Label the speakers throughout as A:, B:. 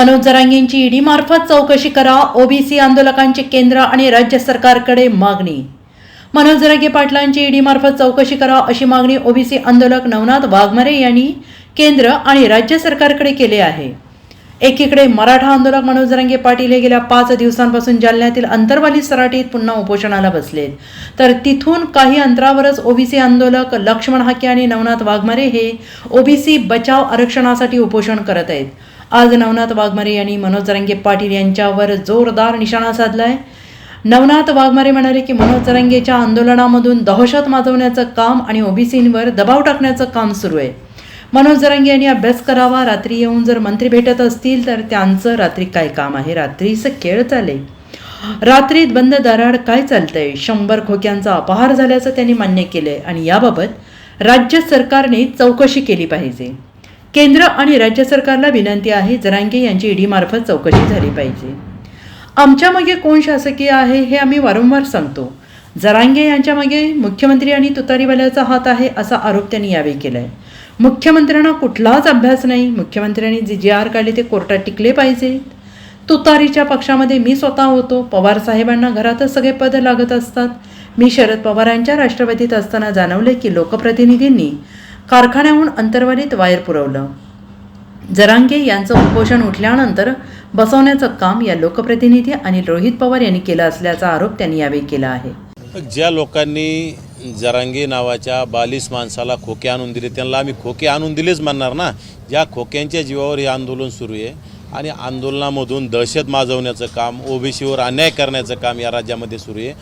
A: Manoj जरांगेंची ED मार्फत चौकशी करा ओबीसी आंदोलकांची केंद्र आणि राज्य सरकारकडे मागणी. मनोज जरांगे पाटलांची ईडी मार्फत चौकशी करा अशी मागणी ओबीसी आंदोलक नवनाथ वाघमारे यांनी केंद्र आणि राज्य सरकारकडे केली आहे. एकीकडे मराठा आंदोलक मनोज जरांगे पाटील हे गेल्या पाच दिवसांपासून जालन्यातील अंतरवाली सराटीत पुन्हा उपोषणाला बसलेत. तर तिथून काही अंतरावरच ओबीसी आंदोलक लक्ष्मण हाके आणि नवनाथ वाघमारे हे ओबीसी बचाव आरक्षणासाठी उपोषण करत आहेत. आज नवनाथ वाघमारे यांनी मनोज जरांगे पाटील यांच्यावर जोरदार निशाणा साधलाय. नवनाथ वाघमारे म्हणाले की मनोज जरांगेच्या आंदोलनामधून दहशत माजवण्याचं काम आणि ओबीसींवर दबाव टाकण्याचं काम सुरू आहे. मनोज जरांगे यांनी अभ्यास करावा रात्री येऊन जर मंत्री भेटत असतील तर त्यांचं रात्री काय काम आहे? रात्रीचं खेळ चाले रात्रीत बंद दराड काय चालतंय? शंभर खोक्यांचा अपहार झाल्याचं त्यांनी मान्य केलंय आणि याबाबत राज्य सरकारने चौकशी केली पाहिजे. केंद्र आणि राज्य सरकारला विनंती आहे जरांगे यांची ईडीमार्फत चौकशी झाली पाहिजे. आमच्या मागे कोण शासकीय आहे हे आम्ही वारंवार सांगतो. जरांगे यांच्या मागे मुख्यमंत्री आणि तुतारीवाल्याचा हात आहे असा आरोप त्यांनी यावेळी केला आहे मुख्यमंत्र्यांना कुठलाच अभ्यास नाही मुख्यमंत्र्यांनी जे जे आर काढले ते कोर्टात टिकले पाहिजे तुतारीच्या पक्षामध्ये मी स्वतः होतो पवार साहेबांना घरातच सगळे पद लागत असतात. मी शरद पवारांच्या राष्ट्रवादीत असताना जाणवले की लोकप्रतिनिधींनी कारखान्याहून अंतर्वालीत वायर पुरवलं. जरांगे यांचं उपोषण उठल्यानंतर बसवण्याचं काम या लोकप्रतिनिधी आणि रोहित पवार यांनी केलं असल्याचा आरोप त्यांनी यावेळी केला आहे.
B: ज्या लोकांनी जरांगे नावाच्या बालिश माणसाला खोके आणून दिले त्यांना आम्ही खोके आणून दिलेच म्हणणार ना. ज्या खोक्यांच्या जीवावर हे आंदोलन सुरू आहे आणि आंदोलनामधून दहशत माजवण्याचं काम ओबीसीवर अन्याय करण्याचं काम या राज्यामध्ये सुरू आहे.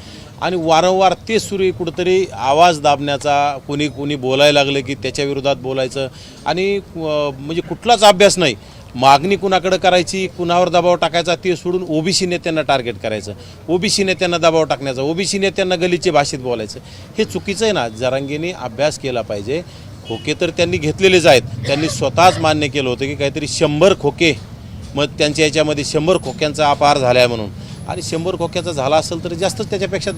B: आणि वारंवार ते सुरू कुठंतरी आवाज दाबण्याचा कोणी कोणी बोलायला लागलं की त्याच्या विरोधात बोलायचं. आणि म्हणजे कुठलाच अभ्यास नाही. मागणी कुणाकडं करायची कुणावर दबाव टाकायचा ते सोडून ओबीसी नेत्यांना टार्गेट करायचं. ओबीसी नेत्यांना दबाव टाकण्याचा ओबीसी नेत्यांना गलीचे भाषेत बोलायचं. हे चुकीचं आहे ना जरांगीने अभ्यास केला पाहिजे. खोके तर त्यांनी घेतलेलेच आहेत. त्यांनी स्वतःच मान्य केलं होतं की काहीतरी शंभर खोके मग त्यांच्या याच्यामध्ये शंभर खोक्यांचा अपहार झाला आहे म्हणून. आणि शंभर खोक्याचा झाला असेल तर जास्तच त्याच्यापेक्षा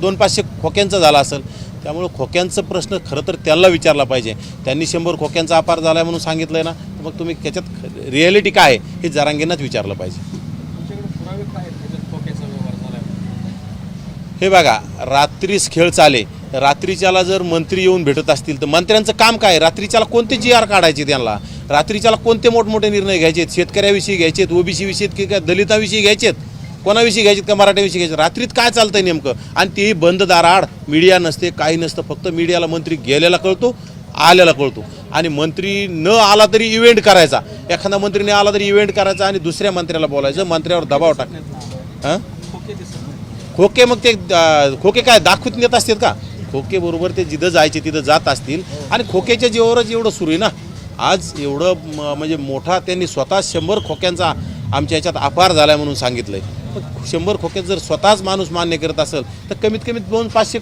B: दोन पाचशे खोक्यांचा झाला असेल त्यामुळं खोक्यांचं प्रश्न खरं तर त्याला विचारला पाहिजे. त्यांनी शंभर खोक्यांचा अपार झाला आहे म्हणून सांगितलं आहे ना तर मग तुम्ही त्याच्यात रिॲलिटी काय आहे हे जरांगेंनाच विचारलं पाहिजे. हे बघा रात्रीच खेळ चाले. रात्रीच्याला जर मंत्री येऊन भेटत असतील तर मंत्र्यांचं काम काय? रात्रीच्याला कोणते जी आर काढायचे त्यांना? रात्रीच्याला कोणते मोठमोठे निर्णय घ्यायचे आहेत शेतकऱ्याविषयी घ्यायचे आहेत ओबीसी विषयी की काय? दलिताविषयी घ्यायचे आहेत कोणाविषयी घ्यायचे का मराठ्याविषयी घ्यायचे? रात्रीत काय चालतंय नेमकं? आणि तेही बंद दाराआड. मीडिया नसते काही नसतं फक्त मीडियाला मंत्री गेलेला कळतो आलेला कळतो. आणि मंत्री न आला तरी इव्हेंट करायचा. एखादा मंत्री न आला तरी इव्हेंट करायचा आणि दुसऱ्या मंत्र्याला बोलायचं मंत्र्यावर दबाव टाकण्याचा हां?
C: खोके
B: मग ते खोके काय दाखवत नेत असतील का? खोके बरोबर ते जिथं जायचे तिथं जात असतील. आणि खोक्याच्या जीवावरच एवढं सुरू आहे ना? आज एवढं म- म्हणजे मोठा त्यांनी स्वतः शंभर खोक्यांचा आमच्या ह्याच्यात अपार झालाय म्हणून सांगितलं आहे शंभर खोक्यात जर स्वतःच माणूस मान्य करत असेल तर कमीत कमी दोन पाचशे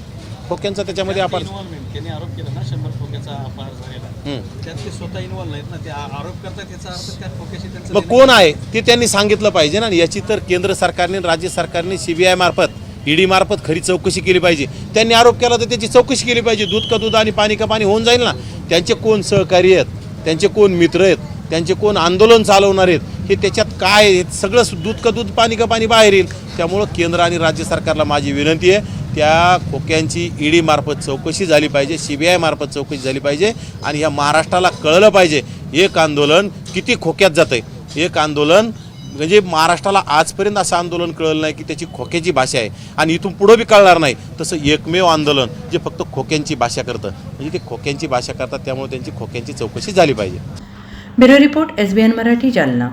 B: खोक्यांचा त्याच्यामध्ये
C: त्याने आरोप केला ना शंभर खोक्याचा अपहार झालेला. त्यात ते स्वतः इन्व्हॉल्व नाहीत ना ते आ- आरोप करतात त्याचा अर्थ त्या खोक्याशी त्यांचं
B: मग कोण आहे? ते त्यांनी सांगितलं पाहिजे ना याची तर केंद्र सरकारने राज्य सरकारने सीबीआय मार्फत ईडी मार्फत खरी चौकशी केली पाहिजे. त्यांनी आरोप केला तर त्याची चौकशी केली पाहिजे. दूध का दूध आणि पाणी का पाणी होऊन जाईल ना. त्यांचे कोण सहकारी आहेत? त्यांचे कोण मित्र आहेत? त्यांचे कोण आंदोलन चालवणार आहेत? हे त्याच्यात काय हे सगळं दूध का दूध पाणी का पाणी बाहेर येईल. त्यामुळं केंद्र आणि राज्य सरकारला माझी विनंती आहे त्या खोक्यांची ईडी मार्फत चौकशी झाली पाहिजे सी बी आय मार्फत चौकशी झाली पाहिजे आणि ह्या महाराष्ट्राला कळलं पाहिजे एक आंदोलन किती खोक्यात जातं आहे एक आंदोलन म्हणजे महाराष्ट्राला आजपर्यंत असं आंदोलन कळलं नाही की त्याची खोक्याची भाषा आहे आणि इथून पुढं बी कळणार नाही. तसं एकमेव आंदोलन जे फक्त खोक्यांची भाषा करतं. म्हणजे ते खोक्यांची भाषा करतात त्यामुळे त्यांची खोक्यांची चौकशी झाली पाहिजे.
A: Bureau report S B N Marathi Jalna.